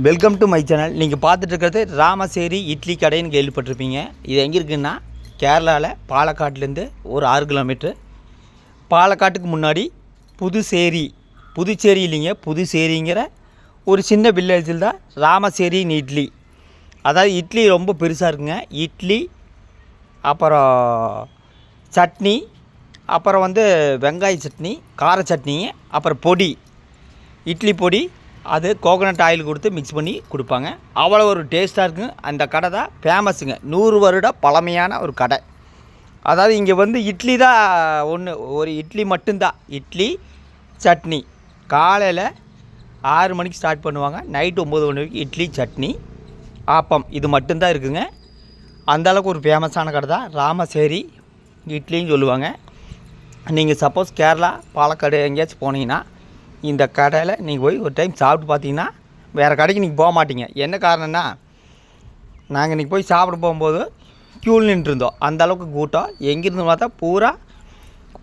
Welcome to my channel நீங்கள் பார்த்துட்ருக்கிறது ராமசேரி இட்லி கடைன்னு கேள்விப்பட்டிருப்பீங்க. இது எங்கே இருக்குன்னா கேரளாவில் பாலக்காட்லேருந்து ஒரு ஆறு கிலோமீட்ரு பாலக்காட்டுக்கு முன்னாடி புதுச்சேரி புதுச்சேரி இல்லைங்க புதுச்சேரிங்கிற ஒரு சின்ன வில்லேஜில் தான் ராமசேரின்னு இட்லி. அதாவது இட்லி ரொம்ப பெருசாக இருக்குங்க. இட்லி அப்புறம் சட்னி அப்புறம் வந்து வெங்காய சட்னி கார சட்னி அப்புறம் பொடி. இட்லி பொடி அது கோகனட் ஆயில் கொடுத்து மிக்ஸ் பண்ணி கொடுப்பாங்க. அவ்வளோ ஒரு டேஸ்ட்டாக இருக்குங்க. அந்த கடை தான் ஃபேமஸுங்க நூறு வருட பழமையான ஒரு கடை. அதாவது இங்கே வந்து இட்லி தான் ஒன்று ஒரு இட்லி மட்டும்தான். இட்லி சட்னி. காலையில் ஆறு மணிக்கு ஸ்டார்ட் பண்ணுவாங்க. நைட்டு ஒம்பது மணி வரைக்கும் இட்லி சட்னி ஆப்பம் இது மட்டும்தான் இருக்குங்க. அந்த அளவுக்கு ஒரு ஃபேமஸான கடை தான். ராமசேரி இட்லின்னு சொல்லுவாங்க. நீங்கள் சப்போஸ் கேரளா பாலக்காடு எங்கேயாச்சும் போனீங்கன்னா இந்த கடையில் நீங்கள் போய் ஒரு டைம் சாப்பிட்டு பார்த்தீங்கன்னா வேறு கடைக்கு நீங்கள் போக மாட்டீங்க. என்ன காரணம்னா நாங்கள் இன்றைக்கி போய் சாப்பிட போகும்போது க்யூவில் நின்றுருந்தோம் அந்த அளவுக்கு கூட்டம். எங்கேருந்து பார்த்தா பூரா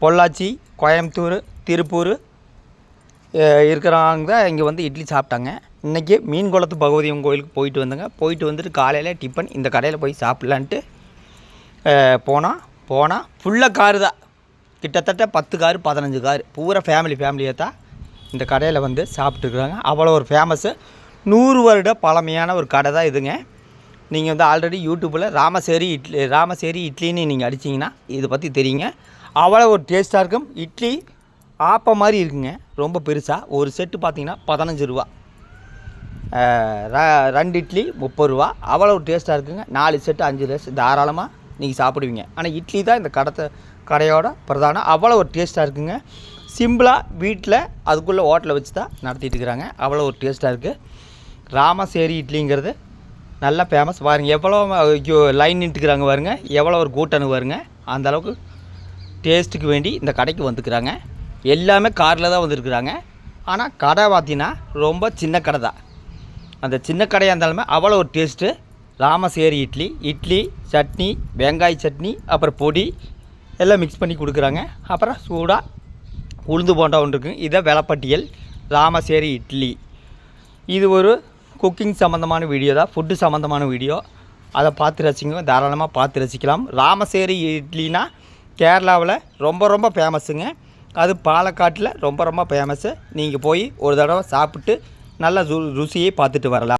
பொள்ளாச்சி கோயம்புத்தூர் திருப்பூர் இருக்கிறவங்க தான் இங்கே வந்து இட்லி சாப்பிட்டாங்க. இன்றைக்கி மீன் குளத்து பகவதியம் கோயிலுக்கு போயிட்டு வந்தேங்க போயிட்டு வந்துட்டு காலையில் டிஃபன் இந்த கடையில் போய் சாப்பிட்லான்ட்டு போனால் போனால் ஃபுல்லாக காரு தான். கிட்டத்தட்ட பத்து காரு பதினஞ்சு காரு பூரா ஃபேமிலி ஃபேமிலியாக தான் இந்த கடையில் வந்து சாப்பிட்டுருக்குறாங்க. அவ்வளோ ஒரு ஃபேமஸ்ஸு நூறு வருட பழமையான ஒரு கடை தான் இதுங்க. நீங்கள் வந்து ஆல்ரெடி யூடியூப்பில் ராமசேரி இட்லி ராமசேரி இட்லின்னு நீங்கள் அடிச்சிங்கன்னா இதை பற்றி தெரியுங்க. அவ்வளோ ஒரு டேஸ்ட்டாக இருக்கும். இட்லி ஆப்பம் மாதிரி இருக்குங்க. ரொம்ப பெருசாக ஒரு செட்டு பார்த்தீங்கன்னா பதினஞ்சு ரூபா. ர- ரெண்டு இட்லி முப்பது ரூபா. அவ்வளோ டேஸ்ட்டாக இருக்குங்க. நாலு செட்டு அஞ்சு ரேஸ் தாராளமாக நீங்கள் சாப்பிடுவீங்க. ஆனால் இட்லி தான் இந்த கடத்தை கடையோட பிரதானம். அவ்வளோ ஒரு டேஸ்ட்டாக இருக்குங்க. சிம்பிளாக வீட்டில் அதுக்குள்ளே ஹோட்டலை வச்சு தான் நடத்திட்டு இருக்கிறாங்க அவ்வளோ ஒரு டேஸ்ட்டாக இருக்குது ராமசேரி இட்லிங்கிறது நல்லா ஃபேமஸ் பாருங்கள் எவ்வளோ லைன் நின்றுக்கிறாங்க பாருங்கள் எவ்வளோ ஒரு கூட்டணு பாருங்க. அந்த அளவுக்கு டேஸ்ட்டுக்கு வேண்டி இந்த கடைக்கு வந்துருக்குறாங்க. எல்லாமே காரில் தான் வந்திருக்குறாங்க. ஆனால் கடை பார்த்தீங்கன்னா ரொம்ப சின்ன கடை தான். அந்த சின்ன கடையாக இருந்தாலுமே அவ்வளோ ஒரு டேஸ்ட்டு ராமசேரி இட்லி இட்லி சட்னி வெங்காய சட்னி அப்புறம் பொடி எல்லாம் மிக்ஸ் பண்ணி கொடுக்குறாங்க. அப்புறம் சூடாக உளுந்து போண்டா ஒன்று இருக்குது இதை விலப்பட்டியல் ராமசேரி இட்லி. இது ஒரு குக்கிங் சம்மந்தமான வீடியோ தான். ஃபுட்டு சம்மந்தமான வீடியோ அதை பார்த்து ரசிங்க. தாராளமாக பார்த்து ரசிக்கலாம். ராமசேரி இட்லினா கேரளாவில் ரொம்ப ரொம்ப ஃபேமஸுங்க அது பாலக்காட்டில் ரொம்ப ரொம்ப ஃபேமஸ்ஸு நீங்கள் போய் ஒரு தடவை சாப்பிட்டு நல்ல ரு ருசியை பார்த்துட்டு வரலாம்.